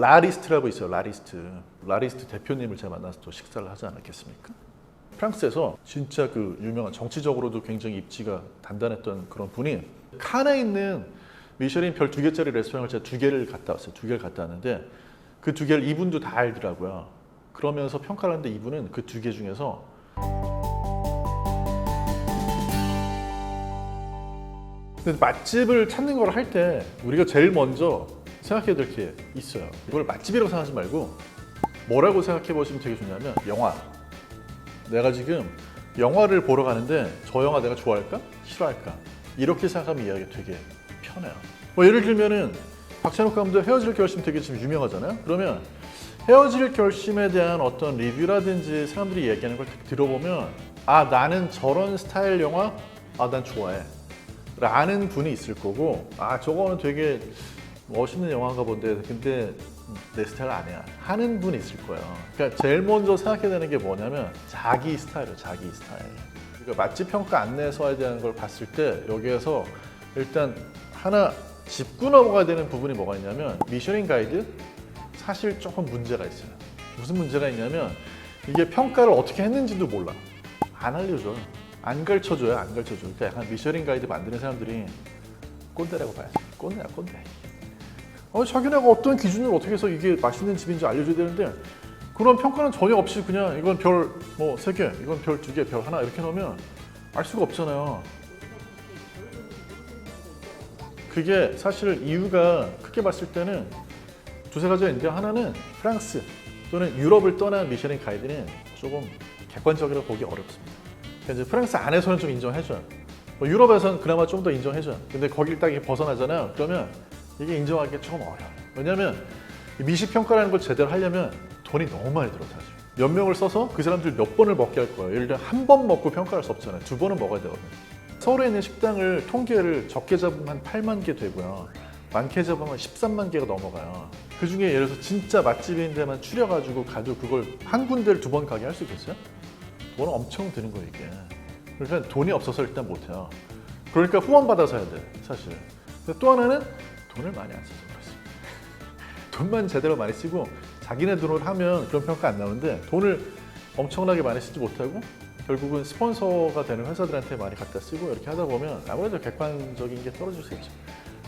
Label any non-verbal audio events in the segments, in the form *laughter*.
라리스트라고 있어요. 라리스트. 라리스트 대표님을 제가 만나서 또 식사를 하지 않았겠습니까? 프랑스에서 진짜 그 유명한 정치적으로도 굉장히 입지가 단단했던 그런 분이 칸에 있는 미쉐린 별 두 개짜리 레스토랑을 제가 두 개를 갔다 왔어요. 두 개를 갔다 왔는데 그 두 개를 이분도 다 알더라고요. 그러면서 평가를 하는데 이분은 그 두 개 중에서 맛집을 찾는 걸 할 때 우리가 제일 먼저 생각해야 될 게 있어요. 이걸 맛집이라고 생각하지 말고 뭐라고 생각해 보시면 되게 좋냐면 영화. 내가 지금 영화를 보러 가는데 저 영화 내가 좋아할까? 싫어할까? 이렇게 생각하면 이해하기 되게 편해요. 뭐 예를 들면은 박찬욱 감독 헤어질 결심 되게 지금 유명하잖아요. 그러면 헤어질 결심에 대한 어떤 리뷰라든지 사람들이 얘기하는 걸 들어보면 아 나는 저런 스타일 영화 아 난 좋아해. 라는 분이 있을 거고 아 저거는 되게 멋있는 영화인가 본데 근데 내 스타일 아니야. 하는 분이 있을 거예요. 그러니까 제일 먼저 생각해야 되는 게 뭐냐면 자기 스타일이에요 자기 스타일. 그러니까 맛집 평가 안내서에 대한 걸 봤을 때 여기에서 일단 하나 짚고 넘어가야 되는 부분이 뭐가 있냐면 미쉐린 가이드? 사실 조금 문제가 있어요. 무슨 문제가 있냐면 이게 평가를 어떻게 했는지도 몰라. 안 알려줘요. 안 가르쳐줘요 안 가르쳐줘요. 그러니까 약간 미쉐린 가이드 만드는 사람들이 꼰대라고 봐야지. 꼰대야 꼰대 어, 자기네가 어떤 기준으로 어떻게 해서 이게 맛있는 집인지 알려줘야 되는데 그런 평가는 전혀 없이 그냥 이건 별 뭐 세 개, 이건 별 두 개, 별 하나 이렇게 넣으면 알 수가 없잖아요. 그게 사실 이유가 크게 봤을 때는 두세 가지가 있는데 하나는 프랑스 또는 유럽을 떠난 미쉐린 가이드는 조금 객관적이라고 보기 어렵습니다. 그러니까 이제 프랑스 안에서는 좀 인정해줘요. 뭐 유럽에서는 그나마 좀 더 인정해줘요. 근데 거길 딱 벗어나잖아요. 그러면 이게 인정하기가 조금 어려워요. 왜냐하면 이 미식 평가라는 걸 제대로 하려면 돈이 너무 많이 들어 사실. 몇 명을 써서 그 사람들 몇 번을 먹게 할 거예요. 예를 들어 한 번 먹고 평가할 수 없잖아요. 두 번은 먹어야 되거든요. 서울에 있는 식당을 통계를 적게 잡으면 한 8만 개 되고요. 많게 잡으면 13만 개가 넘어가요. 그 중에 예를 들어서 진짜 맛집인 데만 추려가지고 가도 그걸 한 군데를 두 번 가게 할 수 있겠어요? 돈은 엄청 드는 거예요 이게. 그러니까 돈이 없어서 일단 못해요. 그러니까 후원 받아서 해야 돼 사실. 또 하나는 돈을 많이 안 써서 그렇습니다. *laughs* 돈만 제대로 많이 쓰고 자기네 돈으로 하면 그런 평가 안 나오는데 돈을 엄청나게 많이 쓰지 못하고 결국은 스폰서가 되는 회사들한테 많이 갖다 쓰고 이렇게 하다 보면 아무래도 객관적인 게 떨어질 수 있죠.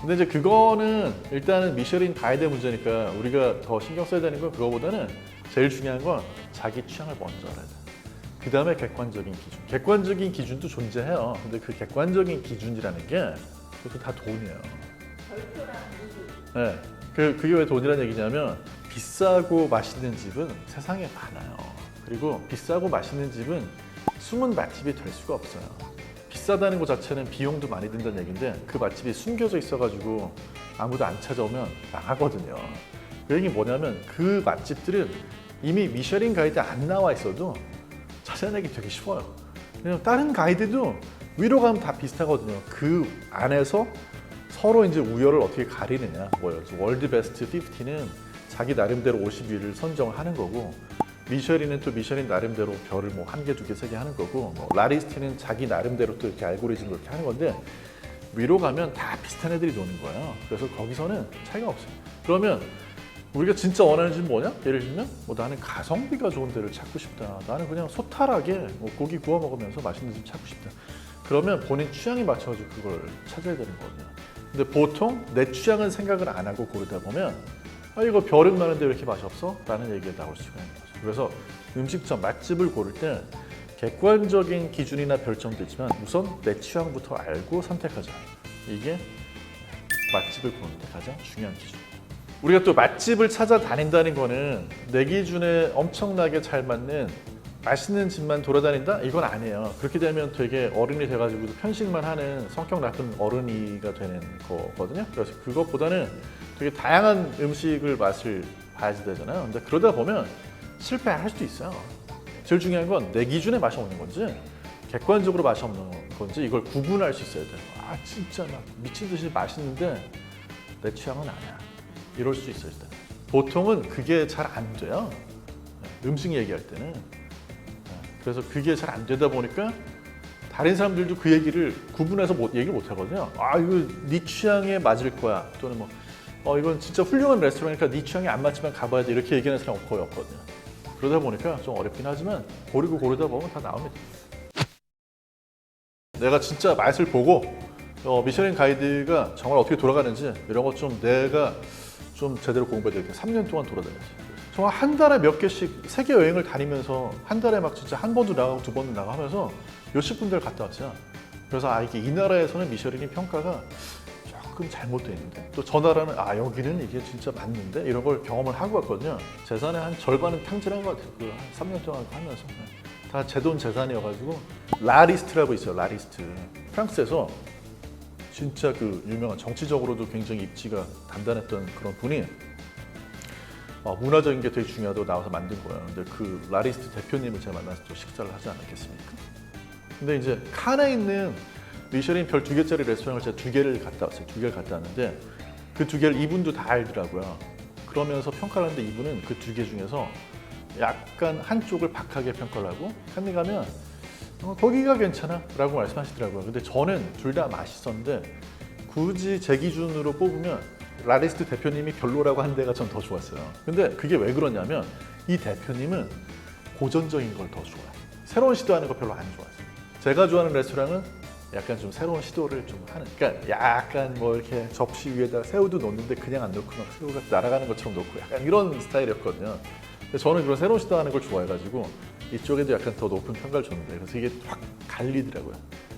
근데 이제 그거는 일단은 미쉐린 가이드 문제니까 우리가 더 신경 써야 되는 건 그거보다는 제일 중요한 건 자기 취향을 먼저 알아야 돼. 그 다음에 객관적인 기준. 객관적인 기준도 존재해요. 근데 그 객관적인 기준이라는 게 그것도 다 돈이에요. 네. 그, 그게 왜 돈이라는 얘기냐면 비싸고 맛있는 집은 세상에 많아요. 그리고 비싸고 맛있는 집은 숨은 맛집이 될 수가 없어요. 비싸다는 것 자체는 비용도 많이 든다는 얘기인데 그 맛집이 숨겨져 있어가지고 아무도 안 찾아오면 망하거든요. 그 얘기 뭐냐면 그 맛집들은 이미 미쉐린 가이드 안 나와 있어도 찾아내기 되게 쉬워요. 그냥 다른 가이드도 위로 가면 다 비슷하거든요. 그 안에서 서로 이제 우열을 어떻게 가리느냐. 뭐요? 월드 베스트 50는 자기 나름대로 50위를 선정하는 거고 미쉐린은 또 미쉐린 나름대로 별을 뭐 한 개, 두 개, 세 개 하는 거고 뭐 라리스티는 자기 나름대로 또 이렇게 알고리즘을 이렇게 하는 건데 위로 가면 다 비슷한 애들이 노는 거예요. 그래서 거기서는 차이가 없어요. 그러면 우리가 진짜 원하는 집은 뭐냐? 예를 들면 뭐 나는 가성비가 좋은 데를 찾고 싶다. 나는 그냥 소탈하게 뭐 고기 구워 먹으면서 맛있는 집 찾고 싶다. 그러면 본인 취향에 맞춰가지고 그걸 찾아야 되는 거거든요. 근데 보통 내 취향은 생각을 안 하고 고르다 보면 아 이거 별은 많은데 왜 이렇게 맛이 없어? 라는 얘기가 나올 수가 있는 거죠. 그래서 음식점 맛집을 고를 때 객관적인 기준이나 별점도 있지만 우선 내 취향부터 알고 선택하자. 이게 맛집을 고르는 데 가장 중요한 기준. 우리가 또 맛집을 찾아다닌다는 거는 내 기준에 엄청나게 잘 맞는 맛있는 집만 돌아다닌다? 이건 아니에요. 그렇게 되면 되게 어른이 돼가지고 편식만 하는 성격 나쁜 어른이가 되는 거거든요. 그래서 그것보다는 되게 다양한 음식을 맛을 봐야지 되잖아요. 근데 그러다 보면 실패할 수도 있어요. 제일 중요한 건 내 기준에 맛이 없는 건지 객관적으로 맛이 없는 건지 이걸 구분할 수 있어야 돼요. 아 진짜 막 미친 듯이 맛있는데 내 취향은 아니야. 이럴 수 있어요. 일단. 보통은 그게 잘 안 돼요. 네, 음식 얘기할 때는. 네, 그래서 그게 잘 안 되다 보니까 다른 사람들도 그 얘기를 구분해서 못, 얘기를 못 하거든요. 아 이거 네 취향에 맞을 거야. 또는 뭐 어 이건 진짜 훌륭한 레스토랑이니까 네 취향이 안 맞지만 가봐야 돼 이렇게 얘기하는 사람 거의 없거든요. 그러다 보니까 좀 어렵긴 하지만 고르고 고르다 보면 다 나옵니다. 내가 진짜 맛을 보고 어, 미슐린 가이드가 정말 어떻게 돌아가는지 이런 것 좀 내가 좀 제대로 공부해야 되겠다. 3년 동안 돌아다녔어요. 정말 한 달에 몇 개씩 세계 여행을 다니면서 한 달에 막 진짜 한 번도 나가고 두 번도 나가고 하면서 몇십 군데를 갔다 왔어요. 그래서 아 이게 이 나라에서는 미슐린이 평가가 조금 잘못되어 있는데 또 저 나라는 아 여기는 이게 진짜 맞는데 이런 걸 경험을 하고 왔거든요. 재산의 한 절반은 탕진한 것 같아요. 그 3년 동안 하면서 다 제 돈 재산이어가지고 라리스트라고 있어요. 라리스트 프랑스에서 진짜 그 유명한 정치적으로도 굉장히 입지가 단단했던 그런 분이 어, 문화적인 게 되게 중요하다고 나와서 만든 거예요. 근데 그 라리스트 대표님을 제가 만나서 또 식사를 하지 않았겠습니까? 근데 이제 칸에 있는 미쉐린 별 두 개짜리 레스토랑을 제가 두 개를 갔다 왔어요. 두 개를 갔다 왔는데 그 두 개를 이분도 다 알더라고요. 그러면서 평가를 하는데 이분은 그 두 개 중에서 약간 한쪽을 박하게 평가를 하고 한데 가면 어, 거기가 괜찮아 라고 말씀하시더라고요. 근데 저는 둘 다 맛있었는데 굳이 제 기준으로 뽑으면 라리스트 대표님이 별로라고 한 데가 전 더 좋았어요. 근데 그게 왜 그러냐면 이 대표님은 고전적인 걸 더 좋아해요. 새로운 시도하는 거 별로 안 좋아해요. 제가 좋아하는 레스토랑은 약간 좀 새로운 시도를 좀 하는. 그러니까 약간 뭐 이렇게 접시 위에다 새우도 놓는데 그냥 안 놓고 막 새우가 날아가는 것처럼 놓고 약간 이런 스타일이었거든요. 근데 저는 그런 새로운 시도하는 걸 좋아해가지고 이쪽에도 약간 더 높은 평가를 줬는데 그래서 이게 확 갈리더라고요.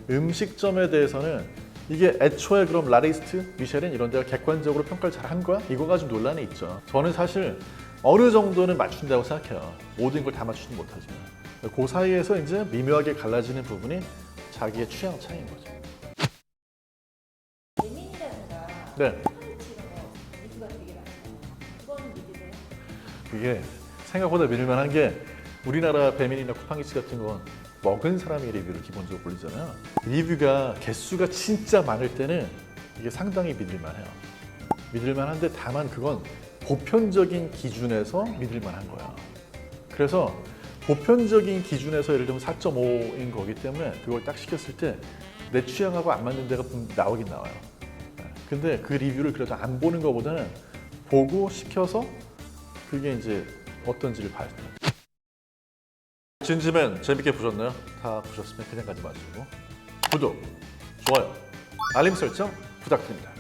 음식점에 대해서는 이게 애초에 그럼 라리스트, 미쉐린 이런 데가 객관적으로 평가를 잘 한 거야? 이거 가지고 논란이 있죠. 저는 사실 어느 정도는 맞춘다고 생각해요. 모든 걸 다 맞추진 못하지만. 그 사이에서 이제 미묘하게 갈라지는 부분이 자기의 취향 차이인 거죠. 예민이라든가 네. 리뷰가 되게 많아요. 그거는 믿으세요? 그게 생각보다 믿을만한 게 우리나라 배민이나 쿠팡이츠 같은 건 먹은 사람의 리뷰를 기본적으로 올리잖아요. 리뷰가 개수가 진짜 많을 때는 이게 상당히 믿을만해요. 믿을만한데 다만 그건 보편적인 기준에서 믿을만한 거야. 그래서 보편적인 기준에서 예를 들면 4.5인 거기 때문에 그걸 딱 시켰을 때 내 취향하고 안 맞는 데가 분- 나오긴 나와요. 네. 근데 그 리뷰를 그래도 안 보는 것보다는 보고 시켜서 그게 이제 어떤지를 봐야 돼요. 진지맨 재밌게 보셨나요? 다 보셨으면 그냥 가지 마시고 구독, 좋아요, 알림 설정 부탁드립니다.